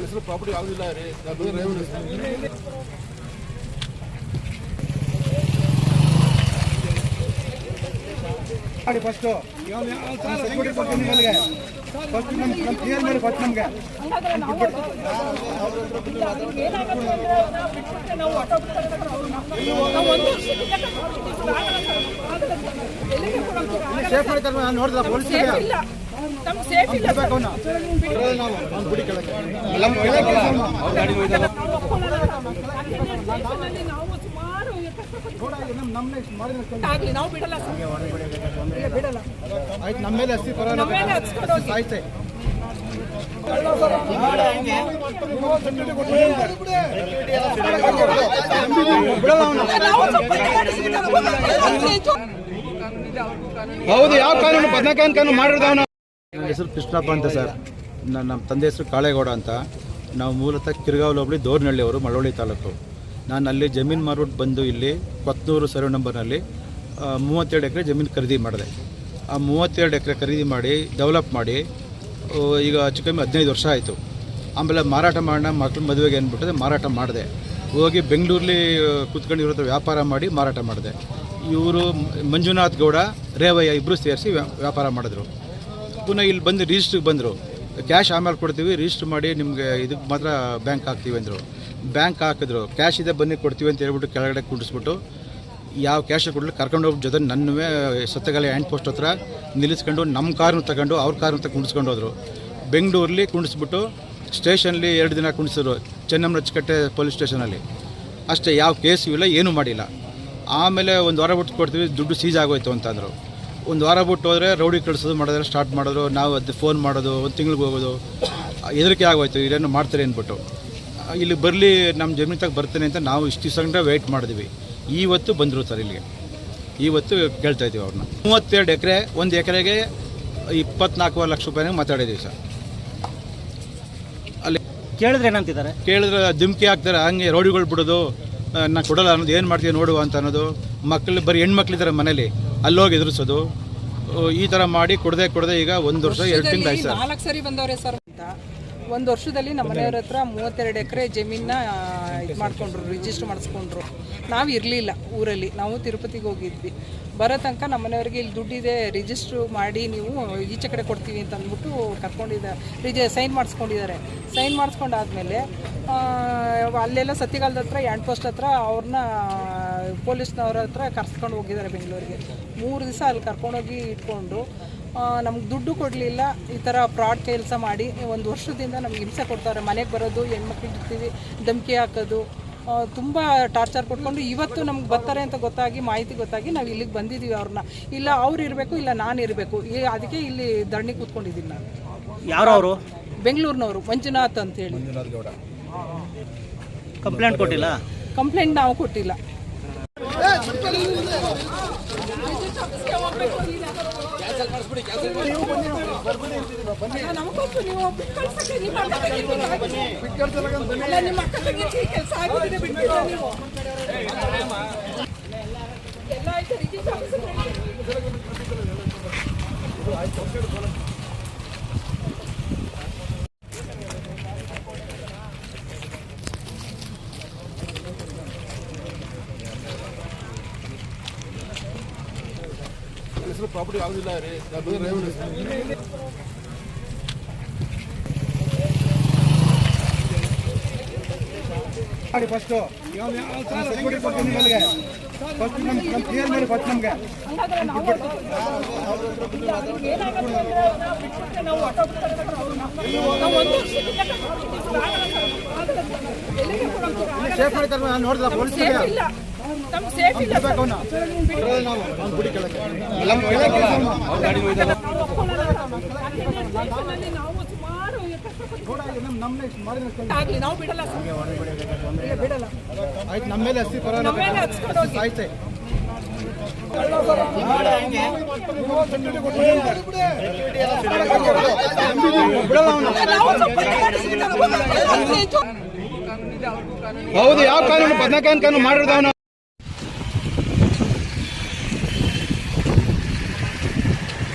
ಹೆಸರು ಪ್ರಾಪರ್ಟಿ ಆಗೋದಿಲ್ಲ ರೀ. ಹೆಸರು. ಮಾಡಿ ಫಸ್ಟು ಸೆಕ್ಯೂರಿಟಿ ಕೊಡ್ತೀನಿ ನಿಮಗೆ? ಫಸ್ಟ್ ನಮ್ಗೆ ನಮ್ಮ ಕ್ಲಿಯರ್ ಮಾಡಿ ಫಸ್ಟ್ ನಮಗೆ. ಸೇಫ್ ಮಾಡ್ತಾರೆ ನಾನು ನೋಡಿದ್ರೆ ಪೊಲೀಸ್ ನಮ್ಗೆ ಸೇಫ್ ಇಲ್ಲ. ನಾವು ಸುಮಾರು ಆಗ್ಲಿ ನಾವು ಬಿಡಲ್ಲ ಬಿಡಲ್ಲ ಹಚ್ಕೊಂಡು ಹೋಗಿ. ಹೌದು ಯಾವ ಕಾನೂನು ಬದನಕಾನ್ ಕಾನೂನು ಮಾಡಿರೋದು ನನ್ನ ಹೆಸರು ಕೃಷ್ಣಪ್ಪ ಅಂತ ಸರ್. ನನ್ನ ನಮ್ಮ ತಂದೆ ಹೆಸರು ಕಾಳೇಗೌಡ ಅಂತ. ನಾವು ಮೂಲತಃ ಕಿರ್ಗಾವ್ ಹೋಬಳಿ ದೋರ್ನಹಳ್ಳಿ ಅವರು, ಮಳವಳ್ಳಿ ತಾಲೂಕು. ನಾನು ಅಲ್ಲಿ ಜಮೀನು ಮಾರ್ಬಿಟ್ಟು ಬಂದು ಇಲ್ಲಿ ಕೊತ್ನೂರು ಸರ್ವೆ ನಂಬರ್ನಲ್ಲಿ ಮೂವತ್ತೆರಡು ಎಕರೆ ಜಮೀನು ಖರೀದಿ ಮಾಡಿದೆ. ಆ ಮೂವತ್ತೆರಡು ಎಕರೆ ಖರೀದಿ ಮಾಡಿ, ಡೆವಲಪ್ ಮಾಡಿ ಈಗ ಹೆಚ್ಚು ಕಮ್ಮಿ ಹದಿನೈದು ವರ್ಷ ಆಯಿತು. ಆಮೇಲೆ ಮಾರಾಟ ಮಾಡೋಣ, ಮಕ್ಳ ಮದುವೆಗೆ ಏನ್ಬಿಟ್ಟಿದೆ ಮಾರಾಟ ಮಾಡಿದೆ. ಹೋಗಿ ಬೆಂಗಳೂರಲ್ಲಿ ಕೂತ್ಕೊಂಡು ಹತ್ರ ವ್ಯಾಪಾರ ಮಾಡಿ ಮಾರಾಟ ಮಾಡಿದೆ. ಇವರು ಮಂಜುನಾಥ್ ಗೌಡ, ರೇವಯ್ಯ ಇಬ್ಬರು ಸೇರಿಸಿ ವ್ಯಾಪಾರ ಮಾಡಿದ್ರು. ಪುನಃ ಇಲ್ಲಿ ಬಂದು ರಿಜಿಸ್ಟ್ರಿಗೆ ಬಂದರು. ಕ್ಯಾಶ್ ಆಮೇಲೆ ಕೊಡ್ತೀವಿ ರಿಜಿಸ್ಟ್ರ್ ಮಾಡಿ ನಿಮಗೆ ಇದಕ್ಕೆ ಮಾತ್ರ ಬ್ಯಾಂಕ್ ಹಾಕ್ತೀವಿ ಅಂದರು. ಬ್ಯಾಂಕ್ ಹಾಕಿದ್ರು ಕ್ಯಾಶ್ ಇದೆ ಬನ್ನಿ ಕೊಡ್ತೀವಿ ಅಂತ ಹೇಳ್ಬಿಟ್ಟು ಕೆಳಗಡೆ ಕುಂಡಿಸ್ಬಿಟ್ಟು ಯಾವ ಕ್ಯಾಶ್ ಕೊಡಲಿ ಕರ್ಕೊಂಡು ಹೋಗಿ ಜೊತೆ ನನ್ನವೇ ಸತ್ತಗಾಲ ಹ್ಯಾಂಡ್ ಪೋಸ್ಟ್ ಹತ್ರ ನಿಲ್ಲಿಸ್ಕೊಂಡು ನಮ್ಮ ಕಾರ್ನ ತಗೊಂಡು ಅವ್ರ ಕಾರ್ನ ತಗೊಂಡು ಕುಣಿಸ್ಕೊಂಡು ಹೋದರು. ಬೆಂಗಳೂರಲ್ಲಿ ಕುಂಡಿಸ್ಬಿಟ್ಟು ಸ್ಟೇಷನಲ್ಲಿ ಎರಡು ದಿನ ಕುಣಿಸಿದ್ರು ಚೆನ್ನಮ್ಮನಚ್ಚಕಟ್ಟೆ ಪೊಲೀಸ್ ಸ್ಟೇಷನಲ್ಲಿ. ಅಷ್ಟೇ, ಯಾವ ಕೇಸು ಇಲ್ಲ ಏನೂ ಮಾಡಿಲ್ಲ. ಆಮೇಲೆ ಒಂದು ವಾರ ಬಿಟ್ಟು ಕೊಡ್ತೀವಿ, ದುಡ್ಡು ಸೀಜ್ ಆಗೋಯ್ತು ಅಂತಂದರು. ಒಂದು ವಾರ ಬಿಟ್ಟು ಹೋದರೆ ರೌಡಿ ಕಳಿಸೋದು ಮಾಡೋದ್ರೆ ಸ್ಟಾರ್ಟ್ ಮಾಡೋದು ನಾವು ಅದು ಫೋನ್ ಮಾಡೋದು ಒಂದು ತಿಂಗ್ಳಿಗೆ ಹೋಗೋದು ಹೆದರಿಕೆ ಆಗೋಯ್ತು ಇಲ್ಲೇನು ಮಾಡ್ತಾರೆ ಅಂದ್ಬಿಟ್ಟು. ಇಲ್ಲಿ ಬರಲಿ ನಮ್ಮ ಜಮೀನು ತಗ ಬರ್ತೇನೆ ಅಂತ ನಾವು ಇಷ್ಟು ದಿವಸ ವೆಯ್ಟ್ ಮಾಡಿದ್ವಿ. ಇವತ್ತು ಬಂದರು ಸರ್ ಇಲ್ಲಿಗೆ. ಇವತ್ತು ಕೇಳ್ತಾ ಇದ್ದೀವಿ ಅವ್ರನ್ನ ಮೂವತ್ತೆರಡು ಎಕರೆ ಒಂದು ಎಕರೆಗೆ ಇಪ್ಪತ್ನಾಲ್ಕೂವರೆ ಲಕ್ಷ ರೂಪಾಯಿನಾಗ ಮಾತಾಡಿದ್ದೀವಿ ಸರ್. ಅಲ್ಲಿ ಕೇಳಿದ್ರೆ ಏನಂತಿದ್ದಾರೆ? ಕೇಳಿದ್ರೆ ಧುಮ್ಕಿ ಹಾಕ್ತಾರೆ ಹಂಗೆ ರೋಡಿಗಳು ಬಿಡೋದು. ನಾ ಕೊಡಲ್ಲ ಅನ್ನೋದು ಏನು ಮಾಡ್ತೀವಿ ನೋಡುವ ಅಂತ ಅನ್ನೋದು ಮಕ್ಕಳು ಬರೀ ಹೆಣ್ಮಕ್ಳಿದ್ದಾರೆ ಮನೇಲಿ, ಅಲ್ಲೋಗಿ ಎದುರಿಸೋದು. ಈ ಥರ ಮಾಡಿ ಕೊಡದೆ ಕೊಡದೆ ಈಗ ಒಂದು ವರ್ಷ, ಎರಡು ತಿಂಗಳು ಆಯ್ತು ಸರ್. ಸರಿ ಬಂದವರೇ ಸರ್ ಅಂತ. ಒಂದು ವರ್ಷದಲ್ಲಿ ನಮ್ಮ ಮನೆಯವ್ರ ಹತ್ರ ಮೂವತ್ತೆರಡು ಎಕರೆ ಜಮೀನ ಇದು ಮಾಡ್ಕೊಂಡ್ರು ರಿಜಿಸ್ಟರ್ ಮಾಡಿಸ್ಕೊಂಡ್ರು. ನಾವು ಇರಲಿಲ್ಲ ಊರಲ್ಲಿ. ನಾವು ತಿರುಪತಿಗೆ ಹೋಗಿದ್ವಿ. ಬರೋ ತನಕ ನಮ್ಮ ಮನೆಯವ್ರಿಗೆ ಇಲ್ಲಿ ದುಡ್ಡಿದೆ ರಿಜಿಸ್ಟ್ರು ಮಾಡಿ ನೀವು ಈಚೆ ಕಡೆ ಕೊಡ್ತೀವಿ ಅಂತ ಅಂದ್ಬಿಟ್ಟು ಕರ್ಕೊಂಡಿದ್ದಾರೆ ರಿಜಿ ಸೈನ್ ಮಾಡಿಸ್ಕೊಂಡಿದ್ದಾರೆ. ಸೈನ್ ಮಾಡಿಸ್ಕೊಂಡಾದ್ಮೇಲೆ ಅಲ್ಲೆಲ್ಲ ಸತ್ತಿಗಾಲದ ಹತ್ರ ಹ್ಯಾಂಡ್ ಪೋಸ್ಟ್ ಹತ್ರ ಅವ್ರನ್ನ ಪೊಲೀಸ್ನವ್ರ ಹತ್ರ ಕರ್ಸ್ಕೊಂಡು ಹೋಗಿದ್ದಾರೆ ಬೆಂಗಳೂರಿಗೆ. ಮೂರು ದಿವಸ ಅಲ್ಲಿ ಕರ್ಕೊಂಡೋಗಿ ಇಟ್ಕೊಂಡು ನಮ್ಗೆ ದುಡ್ಡು ಕೊಡಲಿಲ್ಲ ಈ ಥರ ಫ್ರಾಡ್ ಕೆಲಸ ಮಾಡಿ ಒಂದು ವರ್ಷದಿಂದ ನಮ್ಗೆ ಹಿಂಸೆ ಕೊಡ್ತಾರೆ. ಮನೆಗೆ ಬರೋದು ಹೆಣ್ಮಕ್ಳಿಗೆ ಇರ್ತೀವಿ ಧಮಕಿ ಹಾಕೋದು ತುಂಬ ಟಾರ್ಚರ್ ಕೊಟ್ಕೊಂಡು ಇವತ್ತು ನಮ್ಗೆ ಬರ್ತಾರೆ ಅಂತ ಗೊತ್ತಾಗಿ ಮಾಹಿತಿ ಗೊತ್ತಾಗಿ ನಾವು ಇಲ್ಲಿಗೆ ಬಂದಿದ್ದೀವಿ ಅವ್ರನ್ನ ಇಲ್ಲ ಅವ್ರು ಇರಬೇಕು ಇಲ್ಲ ನಾನು ಇರಬೇಕು. ಈ ಅದಕ್ಕೆ ಇಲ್ಲಿ ಧರಣಿ ಕೂತ್ಕೊಂಡಿದ್ದೀನಿ ನಾನು. ಯಾರು ಅವರು? ಬೆಂಗಳೂರಿನವರು ಮಂಜುನಾಥ್ ಅಂತೇಳಿ ಕಂಪ್ಲೇಂಟ್ ಕೊಟ್ಟಿಲ್ಲ? ಕಂಪ್ಲೇಂಟ್ ನಾವು ಕೊಟ್ಟಿಲ್ಲ. ಎಲ್ಲ ಆಯ್ತು ರಿಜಿಸ್ಟರ್ ಆಫೀಸಲ್ಲಿ ಹೆಸರು ಪ್ರಾಪರ್ಟಿ ಯಾವುದಿಲ್ಲ ರೀ. ಮಾಡಿ ಫಸ್ಟು ಸೆಕ್ಯೂರಿಟಿ ಕೊಡ್ತೀನಿ ನಿಮಗೆ ಫಸ್ಟ್ ನಮ್ಗೆ ನಮ್ಮ ಕ್ಲಿಯರ್ ಮಾಡಿ ಫಸ್ಟ್ ನಮಗೆ. ಸೇಫ್ ಮಾಡ್ತಾರೆ ನಾನು ನೋಡಿದ್ರೆ ಪೊಲೀಸ್ ಆಯ್ತು ಹೌದು ಯಾವ ಕಾನೂನು ಬದನೆಕಾಯಿ ಕಾನೂನು ಮಾಡಿರೋದು